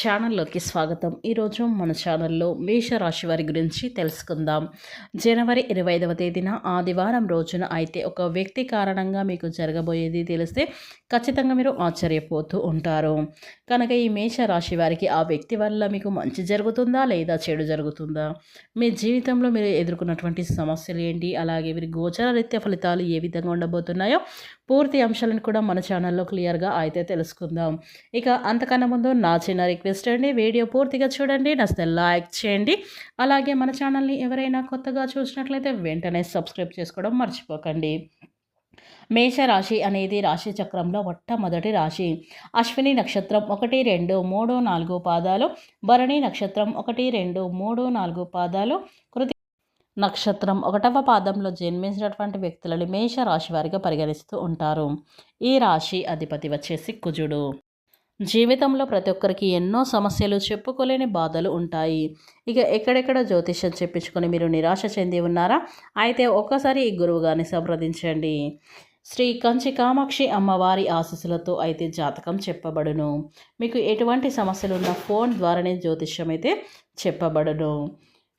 ఛానల్లోకి స్వాగతం. ఈరోజు మన ఛానల్లో మేషరాశి వారి గురించి తెలుసుకుందాం. జనవరి ఇరవై ఐదవ తేదీన ఆదివారం రోజున అయితే ఒక వ్యక్తి కారణంగా మీకు జరగబోయేది తెలిస్తే ఖచ్చితంగా మీరు ఆశ్చర్యపోతూ ఉంటారు. కనుక ఈ మేషరాశి వారికి ఆ వ్యక్తి వల్ల మీకు మంచి జరుగుతుందా లేదా చెడు జరుగుతుందా? మీ జీవితంలో మీరు ఎదుర్కొన్నటువంటి సమస్యలు ఏంటి? అలాగే వీరి గోచర రీత్య ఫలితాలు ఏ విధంగా ఉండబోతున్నాయో పూర్తి అంశాలను కూడా మన ఛానల్లో క్లియర్గా అయితే తెలుసుకుందాం. ఇక అంతకన్నా ముందు నా చిన్న రిక్వెస్ట్ అండి. వీడియో పూర్తిగా చూడండి. నచ్చితే లైక్ చేయండి. అలాగే మన ఛానల్ని ఎవరైనా కొత్తగా చూసినట్లయితే వెంటనే సబ్స్క్రైబ్ చేసుకోవడం మర్చిపోకండి. మేషరాశి అనేది రాశి చక్రంలో మొట్టమొదటి రాశి. అశ్విని నక్షత్రం ఒకటి రెండు మూడు నాలుగు పాదాలు. భరణి నక్షత్రం ఒకటి రెండు మూడు నాలుగు పాదాలు. కృతి నక్షత్రం ఒకటవ పాదంలో జన్మించినటువంటి వ్యక్తులని మేష రాశి వారిగా పరిగణిస్తూ ఉంటారు. ఈ రాశి అధిపతి వచ్చేసి కుజుడు జీవితంలో ప్రతి ఒక్కరికి ఎన్నో సమస్యలు చెప్పుకోలేని బాధలు ఉంటాయి. ఇక ఎక్కడెక్కడ జ్యోతిష్యం చెప్పించుకొని మీరు నిరాశ చెంది ఉన్నారా? అయితే ఒక్కసారి ఈ గురువుగారిని సంప్రదించండి. శ్రీ కంచి కామాక్షి అమ్మవారి ఆశీస్సులతో అయితే జాతకం చెప్పబడును. మీకు ఎటువంటి సమస్యలు ఉన్న ఫోన్ ద్వారానే జ్యోతిష్యం అయితే చెప్పబడును.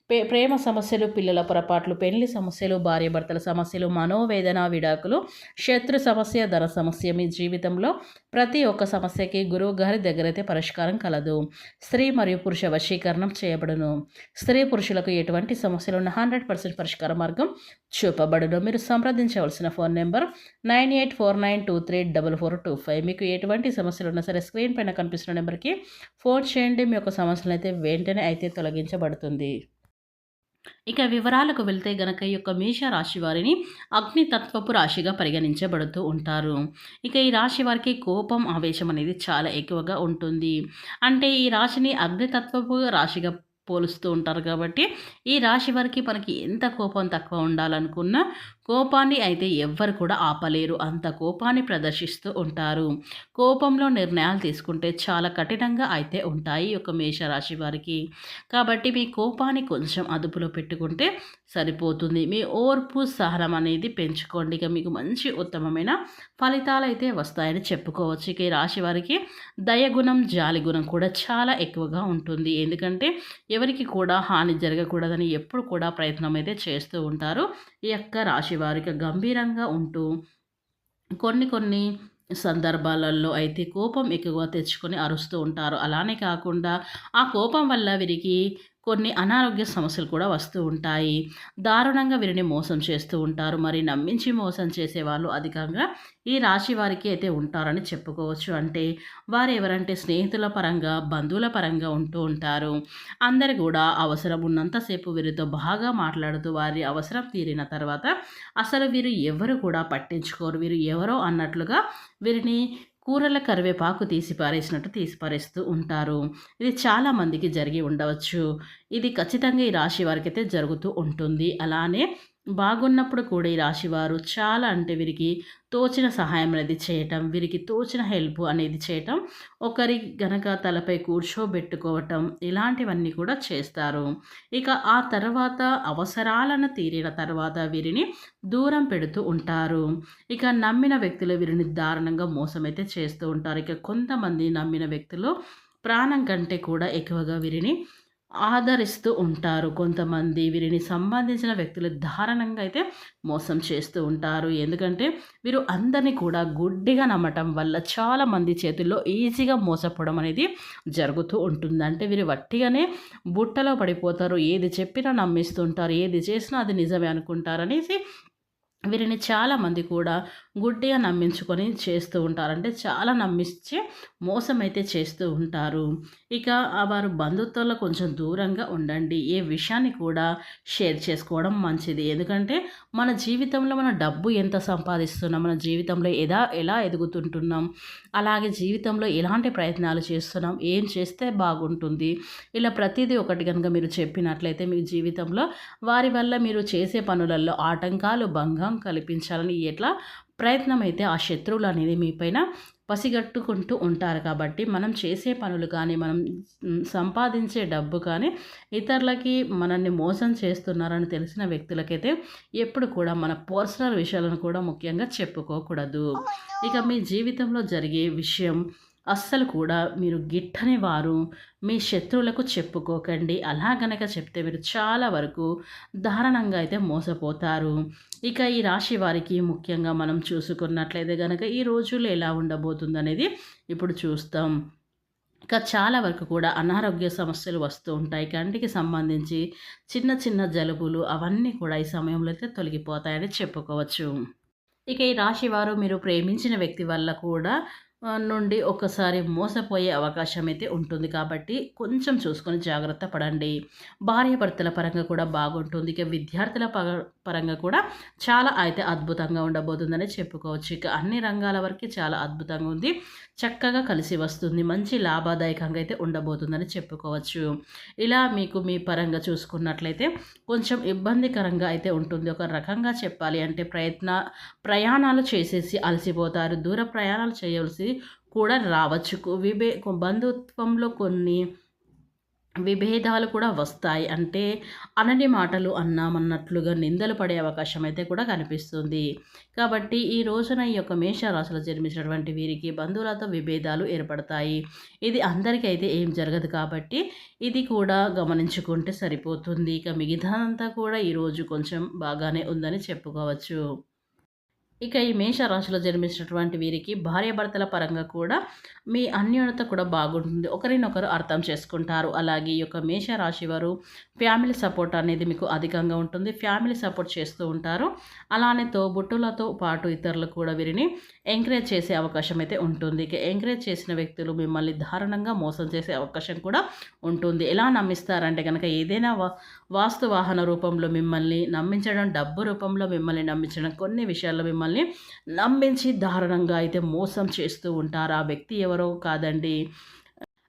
ప్రేమ సమస్యలు పిల్లల పొరపాట్లు పెళ్ళి సమస్యలు భార్యాభర్తల సమస్యలు మనోవేదన విడాకులు శత్రు సమస్య ధర సమస్య మీ జీవితంలో ప్రతి ఒక్క సమస్యకి గురువు గారి దగ్గర అయితే పరిష్కారం కలదు. స్త్రీ మరియు పురుష వశీకరణం చేయబడును. స్త్రీ పురుషులకు ఎటువంటి సమస్యలు ఉన్న హండ్రెడ్ పర్సెంట్ పరిష్కార మార్గం చూపబడును. మీరు సంప్రదించవలసిన phone number nine eight four nine two three double four two five. మీకు ఎటువంటి సమస్యలు ఉన్నా సరే స్క్రీన్ పైన కనిపిస్తున్న నెంబర్కి ఫోన్ చేయండి. మీ యొక్క సమస్యలు అయితే వెంటనే అయితే తొలగించబడుతుంది. ఇక వివరాలకు వెళ్తే గనక ఈ యొక్క మేషరాశి వారిని అగ్నితత్వపు రాశిగా పరిగణించబడుతూ ఉంటారు. ఇక ఈ రాశి వారికి కోపం ఆవేశం అనేది చాలా ఎక్కువగా ఉంటుంది. అంటే ఈ రాశిని అగ్నితత్వపు రాశిగా పోలుస్తూ ఉంటారు కాబట్టి ఈ రాశి వారికి మనకి ఎంత కోపం తక్కువ ఉండాలనుకున్నా కోపాన్ని అయితే ఎవ్వరు కూడా ఆపలేరు. అంత కోపాన్ని ప్రదర్శిస్తూ ఉంటారు. కోపంలో నిర్ణయాలు తీసుకుంటే చాలా కఠినంగా అయితే ఉంటాయి ఈ యొక్క మేషరాశి వారికి. కాబట్టి మీ కోపాన్ని కొంచెం అదుపులో పెట్టుకుంటే సరిపోతుంది. మీ ఓర్పు సహనం అనేది పెంచుకోండి. ఇక మీకు మంచి ఉత్తమమైన ఫలితాలు అయితే వస్తాయని చెప్పుకోవచ్చు. ఇక ఈ రాశి వారికి దయగుణం జాలి గుణం కూడా చాలా ఎక్కువగా ఉంటుంది. ఎందుకంటే ఎవరికి కూడా హాని జరగకూడదని ఎప్పుడు కూడా ప్రయత్నం అయితే చేస్తూ ఉంటారు. ఈ యొక్క రాశి వారికి గంభీరంగా ఉంటూ కొన్ని కొన్ని సందర్భాలలో అయితే కోపం ఎక్కువగా తెచ్చుకొని అరుస్తూ ఉంటారు. అలానే కాకుండా ఆ కోపం వల్ల వీరికి కొన్ని అనారోగ్య సమస్యలు కూడా వస్తూ ఉంటాయి. దారుణంగా వీరిని మోసం చేస్తూ ఉంటారు. మరి నమ్మించి మోసం చేసే వాళ్ళు అధికంగా ఈ రాశి వారికి అయితే ఉంటారని చెప్పుకోవచ్చు. అంటే వారు ఎవరంటే స్నేహితుల పరంగా బంధువుల పరంగా ఉంటూ ఉంటారు. అందరు కూడా అవసరం ఉన్నంతసేపు వీరితో బాగా మాట్లాడుతూ వారి అవసరం తీరిన తర్వాత అసలు వీరు ఎవరు కూడా పట్టించుకోరు. వీరు ఎవరో అన్నట్లుగా వీరిని కూరల కరివేపాకు తీసి పారేసినట్టు తీసి పారేస్తూ ఉంటారు. ఇది చాలామందికి జరిగి ఉండవచ్చు. ఇది ఖచ్చితంగా ఈ రాశి వారికి అయితే జరుగుతూ ఉంటుంది. అలానే బాగున్నప్పుడు కూడా ఈ రాశివారు చాలా అంటే వీరికి తోచిన సహాయం అనేది చేయటం వీరికి తోచిన హెల్ప్ అనేది చేయటం ఒకరి గనక తలపై కూర్చోబెట్టుకోవటం ఇలాంటివన్నీ కూడా చేస్తారు. ఇక ఆ తర్వాత అవసరాలను తీరిన తర్వాత వీరిని దూరం పెడుతూ ఉంటారు. ఇక నమ్మిన వ్యక్తులు వీరిని దారుణంగా మోసమైతే చేస్తూ ఉంటారు. ఇక కొంతమంది నమ్మిన వ్యక్తులు ప్రాణం కంటే కూడా ఎక్కువగా వీరిని ఆదరిస్తూ ఉంటారు. కొంతమంది వీరిని సంబంధించిన వ్యక్తులు దారుణంగా అయితే మోసం చేస్తూ ఉంటారు. ఎందుకంటే వీరు అందరినీ కూడా గుడ్డిగా నమ్మటం వల్ల చాలామంది చేతుల్లో ఈజీగా మోసపోవడం అనేది జరుగుతూ ఉంటుంది. అంటే వీరు వట్టిగానే బుట్టలో పడిపోతారు. ఏది చెప్పినా నమ్మిస్తుంటారు ఏది చేసినా అది నిజమే అనుకుంటారు అనేసి వీరిని చాలామంది కూడా గుడ్డిగా నమ్మించుకొని చేస్తూ ఉంటారు. అంటే చాలా నమ్మించి మోసం అయితే చేస్తూ ఉంటారు. ఇక ఆ వారు బంధుత్వంలో కొంచెం దూరంగా ఉండండి. ఏ విషయాన్ని కూడా షేర్ చేసుకోవడం మంచిది. ఎందుకంటే మన జీవితంలో మన డబ్బు ఎంత సంపాదిస్తున్నాం మన జీవితంలో ఎలా ఎలా ఎదుగుతుంటున్నాం అలాగే జీవితంలో ఎలాంటి ప్రయత్నాలు చేస్తున్నాం ఏం చేస్తే బాగుంటుంది ఇలా ప్రతిదీ ఒకటి కనుక మీరు చెప్పినట్లయితే మీ జీవితంలో వారి వల్ల మీరు చేసే పనులలో ఆటంకాలు భంగం కల్పించాలని ఎట్లా ప్రయత్నం అయితే ఆ శత్రువులు అనేది మీపైన పసిగట్టుకుంటూ ఉంటారు కాబట్టి మనం చేసే పనులు కానీ మనం సంపాదించే డబ్బు కానీ ఇతరులకి మనల్ని మోసం చేస్తున్నారని తెలిసిన వ్యక్తులకైతే ఎప్పుడు కూడా మన పర్సనల్ విషయాలను కూడా ముఖ్యంగా చెప్పుకోకూడదు. ఇక మీ జీవితంలో జరిగే విషయం అస్సలు కూడా మీరు గిట్టని వారు మీ శత్రువులకు చెప్పుకోకండి. అలా గనక చెప్తే మీరు చాలా వరకు దారుణంగా అయితే మోసపోతారు. ఇక ఈ రాశి వారికి ముఖ్యంగా మనం చూసుకున్నట్లయితే కనుక ఈ రోజుల్లో ఎలా ఉండబోతుంది అనేది ఇప్పుడు చూస్తాం. ఇక చాలా వరకు కూడా అనారోగ్య సమస్యలు వస్తూ ఉంటాయి. కంటికి సంబంధించి చిన్న చిన్న జలుబులు అవన్నీ కూడా ఈ సమయంలో అయితే తొలగిపోతాయని చెప్పుకోవచ్చు. ఇక ఈ రాశి వారు మీరు ప్రేమించిన వ్యక్తి వల్ల కూడా నుండి ఒకసారి మోసపోయే అవకాశం అయితే ఉంటుంది కాబట్టి కొంచెం చూసుకొని జాగ్రత్త పడండి. భార్య భర్తల పరంగా కూడా బాగుంటుంది. ఇక విద్యార్థుల పరంగా కూడా చాలా అయితే అద్భుతంగా ఉండబోతుందని చెప్పుకోవచ్చు. ఇక అన్ని రంగాల వరకు చాలా అద్భుతంగా ఉంది. చక్కగా కలిసి వస్తుంది. మంచి లాభదాయకంగా అయితే ఉండబోతుందని చెప్పుకోవచ్చు. ఇలా మీకు మీ పరంగా చూసుకున్నట్లయితే కొంచెం ఇబ్బందికరంగా అయితే ఉంటుంది. ఒక రకంగా చెప్పాలి అంటే ప్రయత్న ప్రయాణాలు చేసేసి అలసిపోతారు. దూర ప్రయాణాలు చేయవలసి కూడా రావచ్చు. విభే బంధుత్వంలో కొన్ని విభేదాలు కూడా వస్తాయి. అంటే అనని మాటలు అన్నామన్నట్లుగా నిందలు పడే అవకాశం అయితే కూడా కనిపిస్తుంది. కాబట్టి ఈ రోజున ఈ యొక్క మేషరాశిలో జన్మించినటువంటి వీరికి బంధువులతో విభేదాలు ఏర్పడతాయి. ఇది అందరికీ అయితే ఏం జరగదు కాబట్టి ఇది కూడా గమనించుకుంటే సరిపోతుంది. ఇక మిగతాదంతా కూడా ఈరోజు కొంచెం బాగానే ఉందని చెప్పుకోవచ్చు. ఇక ఈ మేషరాశిలో జన్మించినటువంటి వీరికి భార్యాభర్తల పరంగా కూడా మీ అన్యోన్యత కూడా బాగుంటుంది. ఒకరినొకరు అర్థం చేసుకుంటారు. అలాగే ఈ యొక్క మేషరాశి వారు ఫ్యామిలీ సపోర్ట్ అనేది మీకు అధికంగా ఉంటుంది. ఫ్యామిలీ సపోర్ట్ చేస్తూ ఉంటారు. అలానే తోబుట్టులతో పాటు ఇతరులు కూడా వీరిని ఎంకరేజ్ చేసే అవకాశం అయితే ఉంటుంది. ఇక ఎంకరేజ్ చేసిన వ్యక్తులు మిమ్మల్ని దారుణంగా మోసం చేసే అవకాశం కూడా ఉంటుంది. ఎలా నమ్మిస్తారంటే కనుక ఏదైనా వాహన రూపంలో మిమ్మల్ని నమ్మించడం డబ్బు రూపంలో మిమ్మల్ని నమ్మించడం కొన్ని విషయాల్లో మిమ్మల్ని నమ్మించి దారుణంగా అయితే మోసం చేస్తూ ఉంటారు. ఆ వ్యక్తి ఎవరో కాదండి.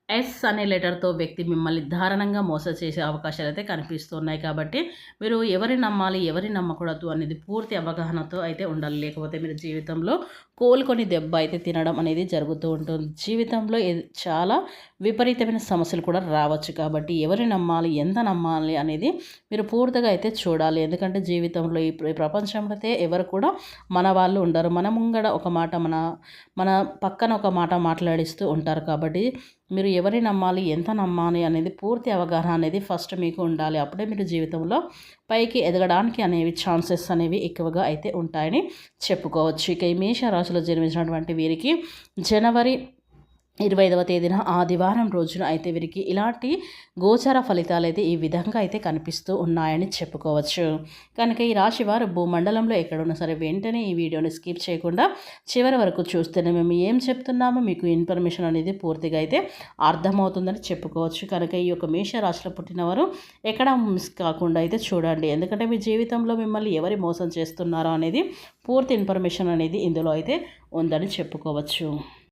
ఎస్ అనే లెటర్తో వ్యక్తి మిమ్మల్ని దారుణంగా మోసం చేసే అవకాశాలు అయితే కనిపిస్తున్నాయి. కాబట్టి మీరు ఎవరిని నమ్మాలి ఎవరిని నమ్మకూడదు అనేది పూర్తి అవగాహనతో అయితే ఉండాలి. లేకపోతే మీరు జీవితంలో కోలుకొని దెబ్బ అయితే తినడం అనేది జరుగుతూ ఉంటుంది. జీవితంలో చాలా విపరీతమైన సమస్యలు కూడా రావచ్చు కాబట్టి ఎవరిని నమ్మాలి ఎంత నమ్మాలి అనేది మీరు పూర్తిగా అయితే చూడాలి. ఎందుకంటే జీవితంలో ఈ ప్రపంచంలో అయితే ఎవరు కూడా మన వాళ్ళు ఉండరు. మన ముంగడ ఒక మాట మన మన పక్కన ఒక మాట మాట్లాడిస్తూ ఉంటారు కాబట్టి మీరు ఎవరిని నమ్మాలి ఎంత నమ్మాలి అనేది పూర్తి అవగాహన అనేది ఫస్ట్ మీకు ఉండాలి. అప్పుడే మీరు జీవితంలో పైకి ఎదగడానికి అనేవి ఛాన్సెస్ అనేవి ఎక్కువగా అయితే ఉంటాయని చెప్పుకోవచ్చు. ఇక ఈ మేషరాశిలో జన్మించినటువంటి వీరికి జనవరి ఇరవై ఐదవ తేదీన ఆదివారం రోజున అయితే వీరికి ఇలాంటి గోచర ఫలితాలు అయితే ఈ విధంగా అయితే కనిపిస్తూ ఉన్నాయని చెప్పుకోవచ్చు. కనుక ఈ రాశి వారు భూమండలంలో ఎక్కడున్నా సరే వెంటనే ఈ వీడియోని స్కిప్ చేయకుండా చివరి వరకు చూస్తేనే మేము ఏం చెప్తున్నామో మీకు ఇన్ఫర్మేషన్ అనేది పూర్తిగా అయితే అర్థమవుతుందని చెప్పుకోవచ్చు. కనుక ఈ యొక్క మేష రాశిలో పుట్టినవారు ఎక్కడ మిస్ కాకుండా అయితే చూడండి. ఎందుకంటే మీ జీవితంలో మిమ్మల్ని ఎవరి మోసం చేస్తున్నారో అనేది పూర్తి ఇన్ఫర్మేషన్ అనేది ఇందులో అయితే ఉందని చెప్పుకోవచ్చు.